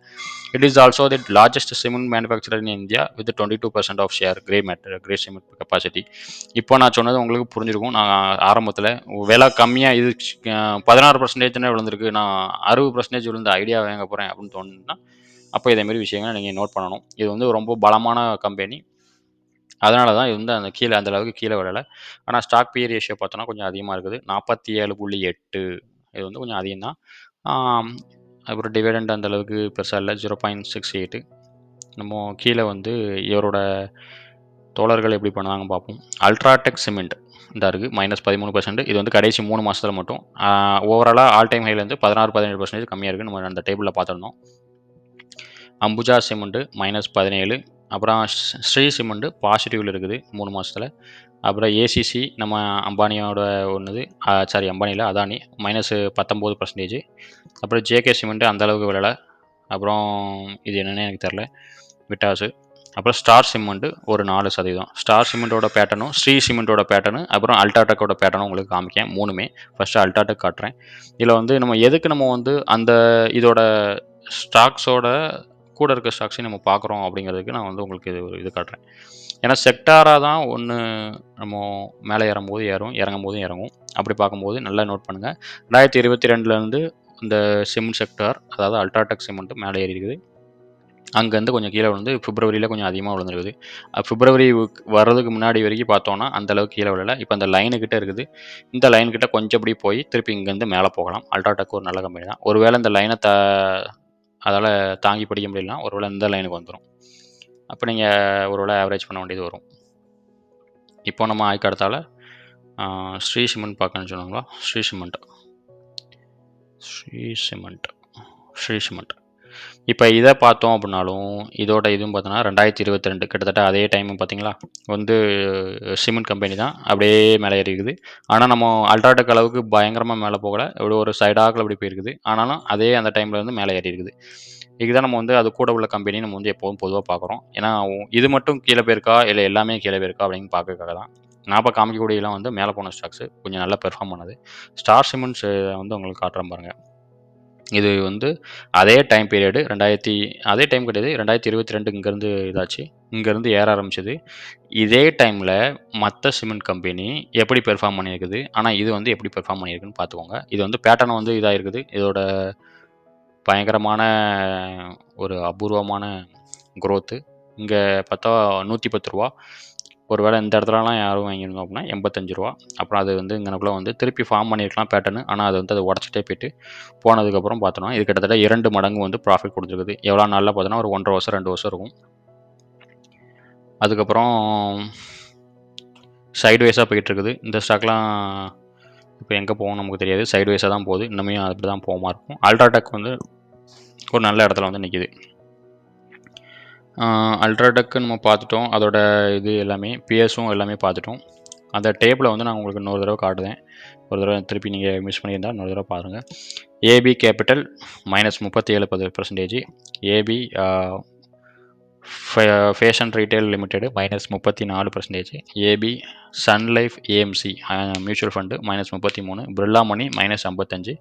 A: it is also the largest cement manufacturer in India with twenty two percent of share grey matter grey cement capacity இப்போ நான் சொன்னது உங்களுக்கு புரிஞ்சிருக்கும். நான் ஆரம்பத்தில் விலை கம்மியாக இது பதினாறு பர்சன்டேஜ் விழுந்திருக்கு. நான் அறுபது பர்சன்டேஜ் விழுந்த ஐடியா வாங்க போகிறேன் அப்படின்னு தோணுன்னா அப்போ இதேமாரி விஷயங்களை நீங்கள் நோட் பண்ணணும். இது வந்து ரொம்ப பலமான கம்பெனி அதனால தான் இது வந்து அந்த கீழே அந்த அளவுக்கு கீழே விடலை. ஆனால் ஸ்டாக் பி ரேஷியோ பார்த்தோன்னா கொஞ்சம் அதிகமாக இருக்குது. நாற்பத்தி ஏழு புள்ளி எட்டு. இது வந்து கொஞ்சம் அதிகம் தான் அப்புறம் டிவிடெண்ட் அந்த அளவுக்கு பெருசாக இல்லை. ஜீரோ பாயிண்ட் சிக்ஸ் எயிட்டு நம்ம கீழே வந்து இவரோட தோழர்கள் எப்படி பண்ணாங்க பார்ப்போம். அல்ட்ராடெக் சிமெண்ட் இந்த இருக்குது மைனஸ் பதிமூணு பர்சன்ட் இது வந்து கடைசி மூணு மாதத்தில் மட்டும். ஓவராலாக ஆல் டைம் ஹைலேருந்து பதினாறு பதினேழு பர்சன்டேஜ் கம்மியாக இருக்குது நம்ம அந்த டேபிளில் பார்த்துருந்தோம். அம்புஜா சிமெண்ட்டு மைனஸ் பதினேழு. அப்புறம் ஸ்- ஸ்ரீ சிமெண்ட்டு பாசிட்டிவில் இருக்குது மூணு மாதத்தில் அப்புறம் ஏசிசி நம்ம அம்பானியோட ஒன்றுது சாரி அம்பானியில் அதானி மைனஸ் பத்தொம்போது பர்சன்டேஜ் அப்புறம் ஜேகே சிமெண்ட்டு அந்தளவுக்கு விழலை. அப்புறம் இது என்னன்னு எனக்கு தெரில விட்டாஸு அப்புறம் ஸ்டார் சிமெண்ட்டு ஒரு நாலு சதவீதம். ஸ்டார் சிமெண்ட்டோட பேட்டர்னும் ஸ்ரீ சிமெண்ட்டோட பேட்டர்னு அப்புறம் அல்டாடெக்கோட பேட்டர்னும் உங்களுக்கு காமிக்கேன் மூணுமே. ஃபஸ்ட்டு அல்டாடெக் காட்டுறேன். இதில் வந்து நம்ம எதுக்கு நம்ம வந்து அந்த இதோட ஸ்டாக்ஸோட கூட இருக்க ஸ்டாக்ஸையும் நம்ம பார்க்குறோம் அப்படிங்கிறதுக்கு நான் வந்து உங்களுக்கு இது ஒரு இது காட்டுறேன். ஏன்னா செக்டாராக தான் ஒன்று நம்ம மேலே ஏறும்போது ஏறும் இறங்கும் போதும் இறங்கும். அப்படி பார்க்கும்போது நல்லா நோட் பண்ணுங்கள் ரெண்டாயிரத்தி இருபத்தி ரெண்டுலேருந்து இந்த சிமெண்ட் செக்டார் அதாவது அல்ட்ராடெக் சிமெண்ட்டு மேலே ஏறி இருக்குது அங்கேருந்து கொஞ்சம் கீழே விழுந்து பிப்ரவரியில் கொஞ்சம் அதிகமாக விழுந்துருக்குது. பிப்ரவரி வர்றதுக்கு முன்னாடி வரைக்கும் பார்த்தோன்னா அந்த அளவுக்கு கீழே விழலை. இப்போ அந்த லைனுக்கிட்ட இருக்குது. இந்த லைன் கொஞ்சம் அப்படி போய் திருப்பி இங்கேருந்து மேலே போகலாம். அல்ட்ராடெக் ஒரு நல்ல கம்பெனி தான். ஒருவேளை இந்த லைனை த அதால் தாங்கி படிக்க முடியலாம் ஒருவேளை இந்த லைனுக்கு வந்துடும் அப்போ நீங்கள் ஒருவேளை ஆவரேஜ் பண்ண வேண்டியது வரும். இப்போ நம்ம ஆய்க்கு அடுத்தால ஸ்ரீ சிமெண்ட் பார்க்கணும்னு சொன்னாங்களா? Shree cement. Shree cement. Shree cement. இப்போ இதை பார்த்தோம் அப்படின்னாலும் இதோட இதுவும் பார்த்தோன்னா ரெண்டாயிரத்தி இருபத்தி ரெண்டு கிட்டத்தட்ட அதே டைமும் பார்த்தீங்களா? வந்து சிமெண்ட் கம்பெனி தான் அப்படியே மேலே ஏறி இருக்குது ஆனால் நம்ம அல்ட்ராடெக் அளவுக்கு பயங்கரமாக மேலே போகலை. இப்படி ஒரு சைடாக்கில் அப்படி போயிருக்குது. ஆனாலும் அதே அந்த டைமில் வந்து மேலே ஏறி இருக்குது இதுதான் நம்ம வந்து அது கூட உள்ள கம்பெனி நம்ம வந்து எப்போதும் பொதுவாக பார்க்குறோம். ஏன்னா இது மட்டும் கீழே போயிருக்கா? இல்லை எல்லாமே கீழே போயிருக்கா? அப்படின்னு பார்க்கறதுக்காக தான். நான் இப்போ காமிக்கக்கூடியலாம் வந்து மேலே போன ஸ்டாக்ஸு கொஞ்சம் நல்லா பெர்ஃபார்ம் பண்ணுது. ஸ்டார் சிமெண்ட்ஸ் வந்து உங்களுக்கு காட்டுறேன் பாருங்கள் இது வந்து அதே டைம் பீரியடு ரெண்டாயிரத்தி அதே டைம் கிடையாது ரெண்டாயிரத்தி இருபத்தி ரெண்டு இங்கேருந்து இதாச்சு. இங்கேருந்து ஏற ஆரம்பிச்சது. இதே டைமில் மற்ற சிமெண்ட் கம்பெனி எப்படி பெர்ஃபார்ம் பண்ணியிருக்குது? ஆனால் இது வந்து எப்படி பெர்ஃபார்ம் பண்ணியிருக்குன்னு பார்த்துக்கோங்க. இது வந்து பேட்டர்ன் வந்து இதாக இருக்குது இதோட பயங்கரமான ஒரு அபூர்வமான குரோத்து இங்கே பார்த்தா நூற்றி பத்து ரூபா. ஒருவேளை இந்த இடத்துலலாம் யாரும் வாங்கியிருந்தோம் அப்படின்னா எண்பத்தஞ்சு ரூபா அப்புறம் அது வந்து இங்கனக்குள்ளே வந்து திருப்பி ஃபார்ம் பண்ணியிருக்கலாம் பேட்டர்னு ஆனால் அது வந்து அதை உடச்சிட்டே போயிட்டு போனதுக்கப்புறம் பார்த்தோன்னா இது கிட்டத்தட்ட இரண்டு மடங்கு வந்து ப்ராஃபிட் கொடுத்துருக்குது. எவ்வளோ நாளில் பார்த்தோன்னா ஒரு ஒன்றரை வருஷம் ரெண்டு வருஷம் இருக்கும். அதுக்கப்புறம் சைடுவைஸாக போயிட்டு இருக்குது இந்த ஸ்டாக்லாம் இப்போ எங்கே போகும் நமக்கு தெரியாது. சைடு வைஸாக தான் போகுது. இன்னுமே அப்படி தான் போகாமல் இருக்கும். அல்ட்ராடெக் வந்து ஒரு நல்ல இடத்துல வந்து நிற்கிது அல்ட்ராடெக்கு நம்ம பார்த்துட்டோம். அதோட இது எல்லாமே பிஎஸும் எல்லாமே பார்த்துட்டோம். அந்த டேப்பில் வந்து நான் உங்களுக்கு இன்னொரு தடவை காட்டுதேன் ஒரு தடவை திருப்பி நீங்கள் மிஸ் பண்ணியிருந்தால் இன்னொரு தடவை பாருங்கள் ஏபி கேபிட்டல் மைனஸ் முப்பத்தி ஏழு பது percentage AB fashion retail limited minus முப்பத்தி நாலு percentage AB sun life AMC mutual fund minus முப்பத்தி மூணு பிர்லா மணி மைனஸ் ஐம்பத்தஞ்சு.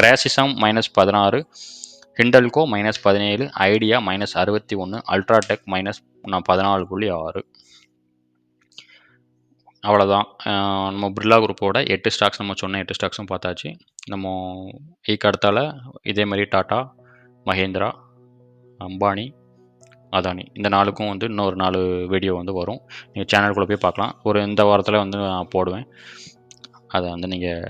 A: கிராசிசம் மைனஸ் பதினாறு. ஹிண்டல்கோ மைனஸ் பதினேழு ஐடியா மைனஸ் அறுபத்தி ஒன்று அல்ட்ராடெக் மைனஸ் பதினாலு புள்ளி ஆறு. அவ்வளோதான் நம்ம பிர்லா குரூப்போட எட்டு ஸ்டாக்ஸ் நம்ம சொன்ன எட்டு ஸ்டாக்ஸும் பார்த்தாச்சு. நம்ம ஈக்கு அடுத்தால இதே மாதிரி டாட்டா மஹேந்திரா அம்பானி அதானி இந்த நாளுக்கும் வந்து இன்னொரு நாலு வீடியோ வந்து வரும். நீங்கள் சேனலுக்குள்ளே போய் பார்க்கலாம். ஒரு இந்த வாரத்தில் வந்து நான் போடுவேன். அதை வந்து நீங்கள்